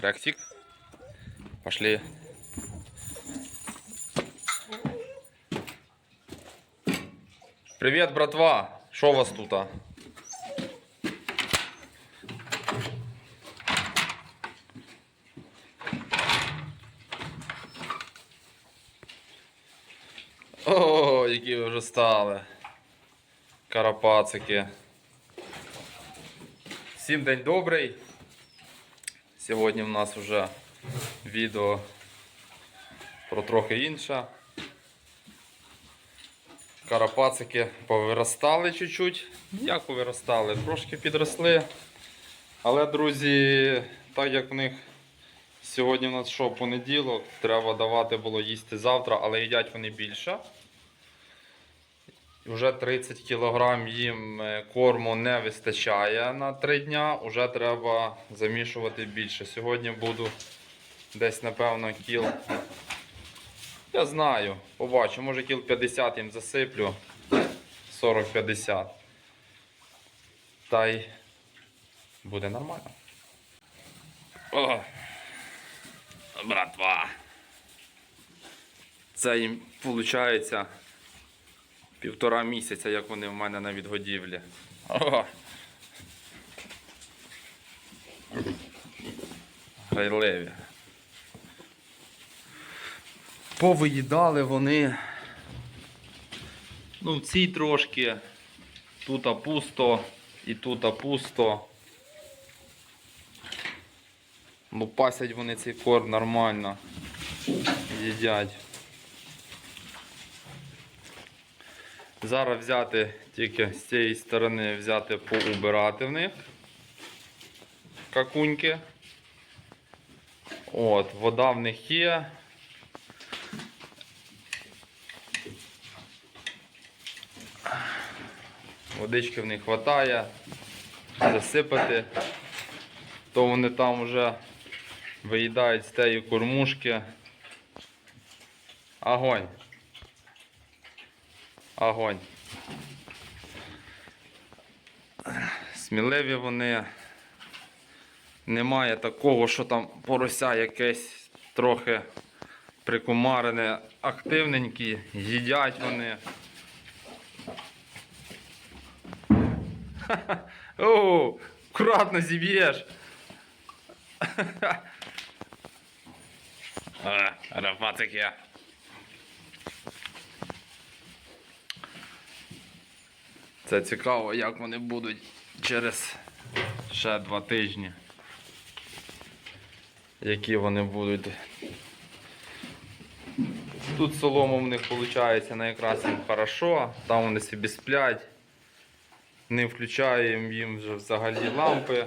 Реактик. Пошли. Привет, братва! Що у вас тут? а? О, які ви вже стали. Карапацики. Всім день добрий. Сьогодні в нас вже відео про трохи інше. Карапацики повиростали чуть-чуть. Як повиростали? Трошки підросли. Але, друзі, так як в них сьогодні в нас що, понеділок, треба давати було їсти завтра, але їдять вони більше. Вже 30 кг їм е, корму не вистачає на 3 дня. Уже треба замішувати більше. Сьогодні буду десь, напевно, кіл. Я знаю, побачу, може кіл 50 їм засиплю. 40-50. Та й буде нормально. О, братва. Це їм виходить півтора місяця, як вони в мене на відгодівлі. О! Грайливі. Повиїдали вони. Ну, в цій трошки. Тут пусто і тут пусто. Ну, пасять вони цей корм нормально. Їдять. Зараз взяти тільки з цієї сторони взяти поубирати в них какуньки. От, вода в них є. Водички в них вистачає. Засипати. То вони там вже виїдають з тієї кормушки. Огонь. Огонь. Сміливі вони. Немає такого, що там порося якесь трохи прикумарене, активненькі, їдять вони. О, акуратно зіб'єш. А, Рапацики. Це цікаво, як вони будуть через ще два тижні. Які вони будуть. Тут солома в них виходить якраз їм хорошо, там вони собі сплять. Не включаємо їм вже взагалі лампи.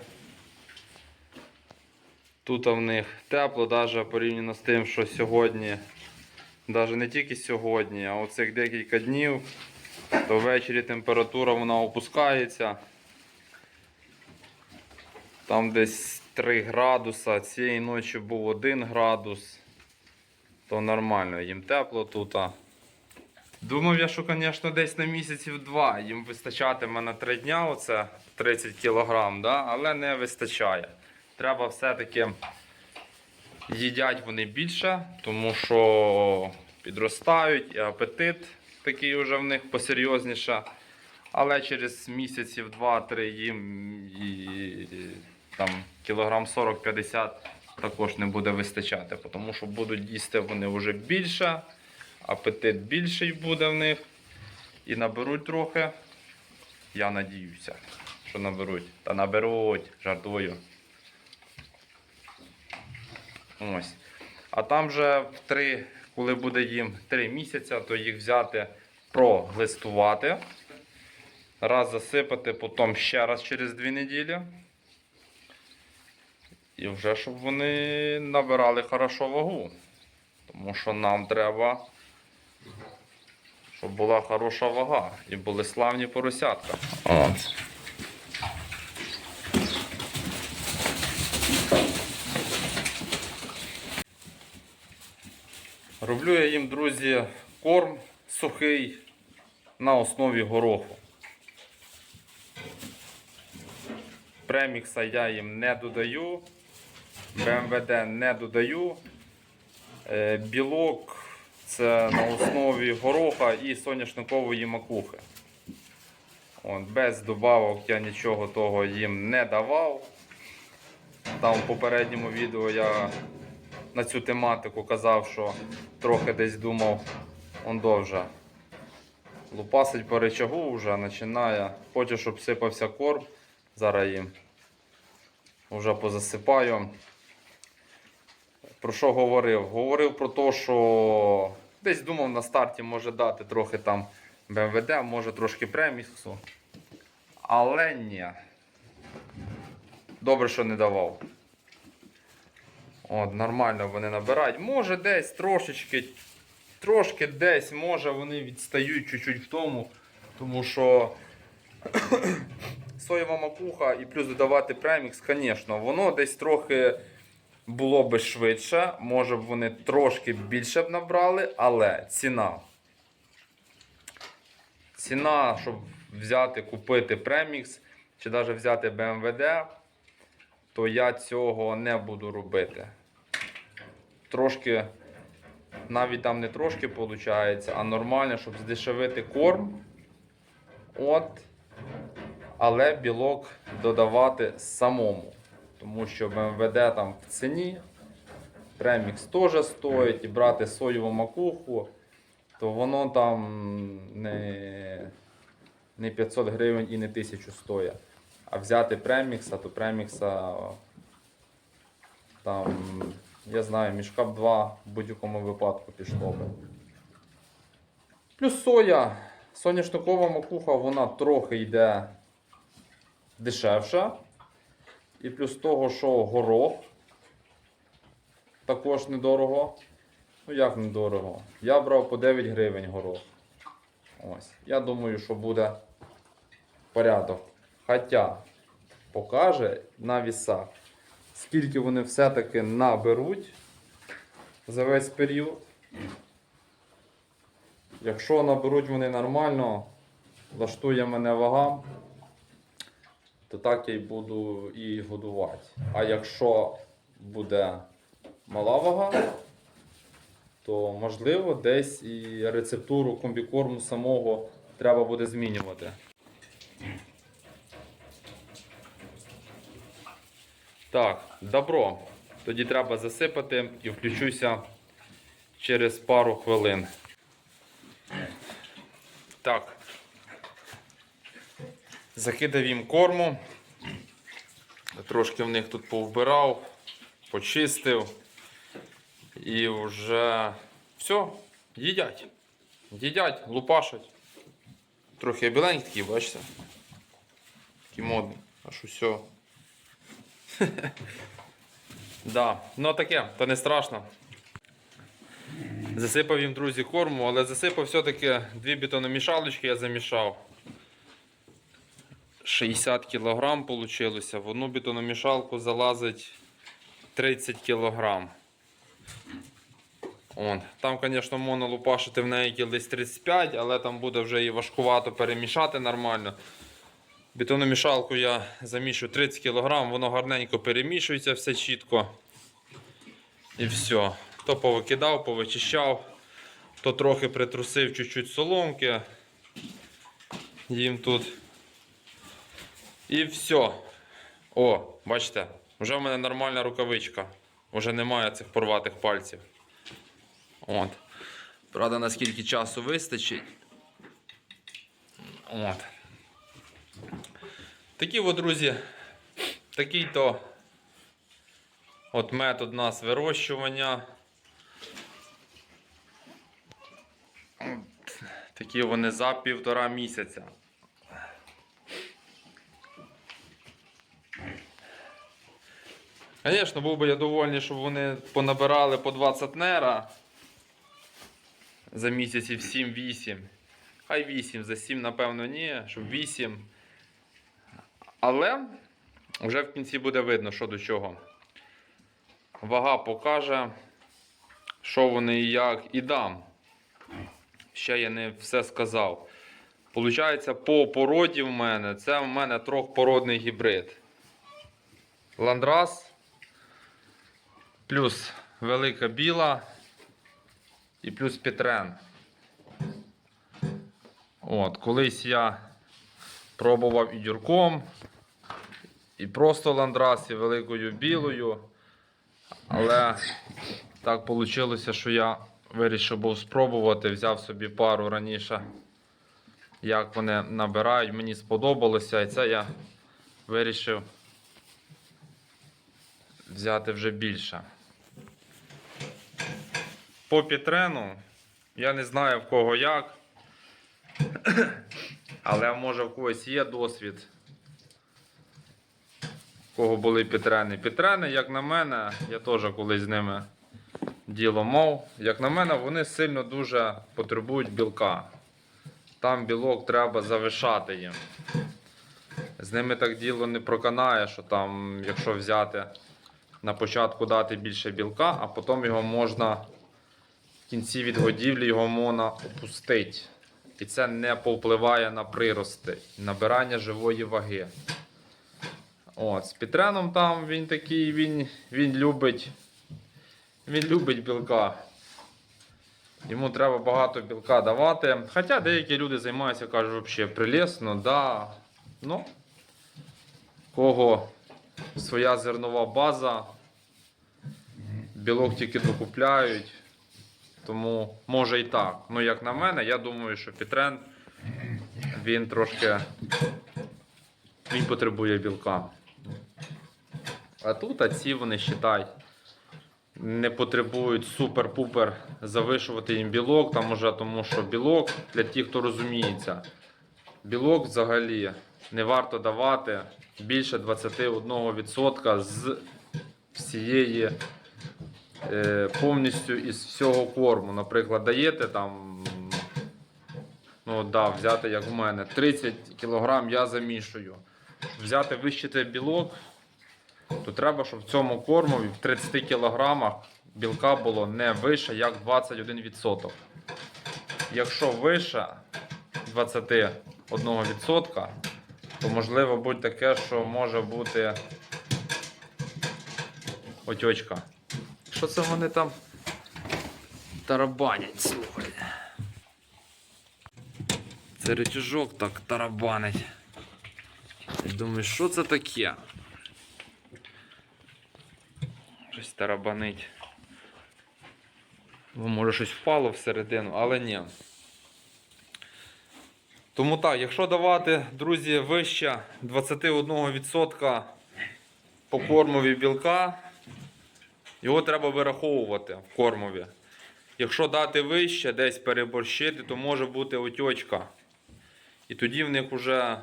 Тут в них тепло, навіть порівняно з тим, що сьогодні, навіть не тільки сьогодні, а оцих декілька днів то ввечері температура вона опускається. Там десь 3 градуса, цієї ночі був 1 градус. То нормально, їм тепло тут. Думав я, що, звісно, десь на місяців два їм вистачатиме на 3 дня оце 30 кг, да? але не вистачає. Треба все-таки їдять вони більше, тому що підростають і апетит такий вже в них посерйозніше. Але через місяців 2-3 їм і, там кілограм 40-50 також не буде вистачати, тому що будуть їсти вони вже більше, апетит більший буде в них. І наберуть трохи. Я надіюся, що наберуть. Та наберуть, жартую. Ось. А там вже в 3 коли буде їм 3 місяці, то їх взяти, проглистувати, раз засипати, потім ще раз через 2 неділі. І вже щоб вони набирали хорошо вагу. Тому що нам треба, щоб була хороша вага і були славні поросятка. От. Роблю я їм, друзі, корм сухий на основі гороху. Премікса я їм не додаю. БМВД не додаю. Е, Білок це на основі гороха і соняшникової макухи. От, без добавок я нічого того їм не давав. Там в попередньому відео я на цю тематику казав, що трохи десь думав, он довже. Лупасить по речагу вже починає. Хочу, щоб сипався корм. Зараз їм вже позасипаю. Про що говорив? Говорив про те, що десь думав на старті може дати трохи там БМВД, може трошки преміксу. Але ні. Добре, що не давав. От, нормально вони набирають. Може десь трошечки, трошки десь, може вони відстають чуть-чуть в тому, тому що соєва макуха і плюс додавати премікс, звісно, воно десь трохи було би швидше, може б вони трошки більше б набрали, але ціна. Ціна, щоб взяти, купити премікс, чи навіть взяти БМВД, то я цього не буду робити. Трошки, навіть там не трошки виходить, а нормально, щоб здешевити корм. От, але білок додавати самому. Тому що БМВД там в ціні, премікс теж стоїть, і брати соєву макуху, то воно там не, не 500 гривень і не 1000 стоїть. А взяти премікса, то премікса там, я знаю, мішка б два в будь-якому випадку пішло би. Плюс соя. Соняшникова макуха, вона трохи йде дешевша. І плюс того, що горох також недорого. Ну як недорого? Я брав по 9 гривень горох. Ось. Я думаю, що буде порядок. Хоча покаже на вісах, скільки вони все-таки наберуть за весь період. Якщо наберуть вони нормально, влаштує мене вага, то так я й буду і годувати. А якщо буде мала вага, то можливо десь і рецептуру комбікорму самого треба буде змінювати. Так, добро. Тоді треба засипати і включуся через пару хвилин. Так. Закидав їм корму. Трошки в них тут повбирав, почистив. І вже все, їдять. Їдять, лупашать. Трохи біленький такий, бачите? Такий модний. Аж усе. Да, ну таке, то не страшно. Засипав їм, друзі, корму, але засипав все-таки дві бетономішалочки я замішав. 60 кг вийшло. В одну бетономішалку залазить 30 кг. Он. Там, звісно, можна лупашити в неї десь 35, але там буде вже і важкувато перемішати нормально. Бетономішалку я замішую 30 кг, воно гарненько перемішується, все чітко. І все. То повикидав, повичищав, то трохи притрусив чуть-чуть соломки. Їм тут. І все. О, бачите, вже в мене нормальна рукавичка. Вже немає цих порватих пальців. От. Правда, наскільки часу вистачить. От. Такі от, друзі, такий то от метод нас вирощування. Такі вони за півтора місяця. Звісно, був би я довольний, щоб вони понабирали по 2 центнера за місяців 7-8. Хай 8, за 7, напевно, ні, щоб 8. Але вже в кінці буде видно, що до чого. Вага покаже, що вони і як і дам. Ще я не все сказав. Получається, по породі в мене це в мене трьохпородний гібрид. Ландрас Плюс велика біла і плюс Петрен. От, колись я пробував і дюрком, і просто ландрас, і великою білою. Але так вийшло, що я вирішив був спробувати, взяв собі пару раніше, як вони набирають. Мені сподобалося, і це я вирішив взяти вже більше. По Пітрену я не знаю в кого як. Але може в когось є досвід. Кого були Петрени. Петрени, як на мене, я теж колись з ними діло мав. Як на мене, вони сильно дуже потребують білка. Там білок треба завишати їм. З ними так діло не проканає, що там, якщо взяти на початку дати більше білка, а потім його можна в кінці відгодівлі його можна опустити. І це не повпливає на прирости, набирання живої ваги. От, з Пітреном там він такий, він, він любить. Він любить білка. Йому треба багато білка давати. Хоча деякі люди займаються, кажуть, взагалі прелесно, да. Ну, кого своя зернова база, білок тільки докупляють. Тому може і так. Ну, як на мене, я думаю, що Петрен він трошки він потребує білка. А тут а ці вони считай, не потребують супер-пупер завишувати їм білок, там уже тому що білок, для тих, хто розуміється, білок взагалі не варто давати більше 21% з всієї е, повністю із всього корму. Наприклад, даєте там, ну да, взяти як в мене, 30 кг я замішую. Взяти вищити білок, то треба, щоб в цьому кормові в 30 кг білка було не вище, як 21%. Якщо вище 21%, то можливо будь таке, що може бути отечка. Що це вони там тарабанять, слухай. Це речажок так тарабанить. Я думаю, що це таке? Щось тарабанить. Ну, може щось впало всередину, але ні. Тому так, якщо давати, друзі, вище 21% по кормові білка, його треба вираховувати в кормові. Якщо дати вище, десь переборщити, то може бути отечка. І тоді в них вже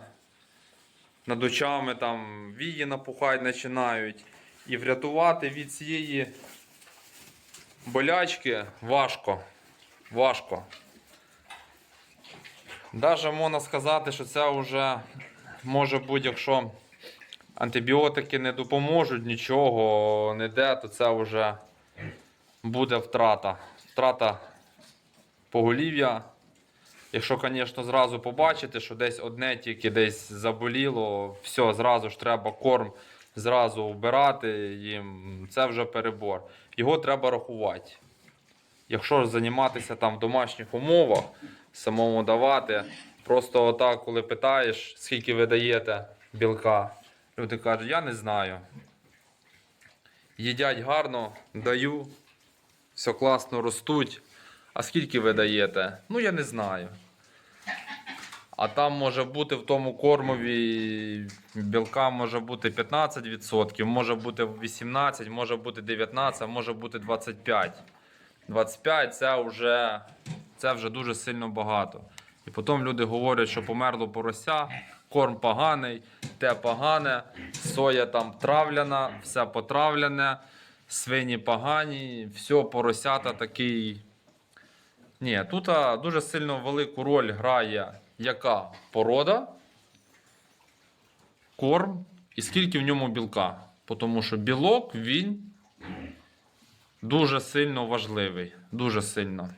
над очами там вії напухати починають. І врятувати від цієї болячки важко. Важко. Даже можна сказати, що це вже може бути, якщо антибіотики не допоможуть нічого не де, то це вже буде втрата. Втрата поголів'я. Якщо, звісно, зразу побачити, що десь одне тільки десь заболіло, все, зразу ж треба корм зразу вбирати їм, це вже перебор. Його треба рахувати. Якщо займатися там в домашніх умовах, самому давати, просто отак, коли питаєш, скільки ви даєте білка, люди кажуть, я не знаю. Їдять гарно, даю, все класно ростуть. А скільки ви даєте? Ну, я не знаю. А там може бути в тому кормові білка може бути 15%, може бути 18%, може бути 19%, може бути 25%. 25% це вже, це вже дуже сильно багато. І потім люди говорять, що померло порося, корм поганий, те погане, соя там травляна, все потравлене, свині погані, все поросята такий. Ні, тут дуже сильно велику роль грає яка порода, корм і скільки в ньому білка. Тому що білок він дуже сильно важливий. Дуже сильно.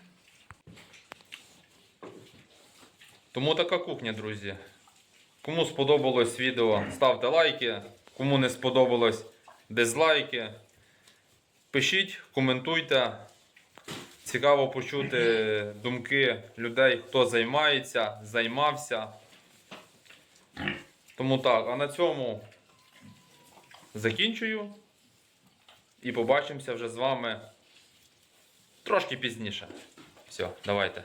Тому така кухня, друзі. Кому сподобалось відео, ставте лайки. Кому не сподобалось, дизлайки. Пишіть, коментуйте. Цікаво почути думки людей, хто займається, займався. Тому так, а на цьому закінчую. І побачимося вже з вами трошки пізніше. Все, давайте.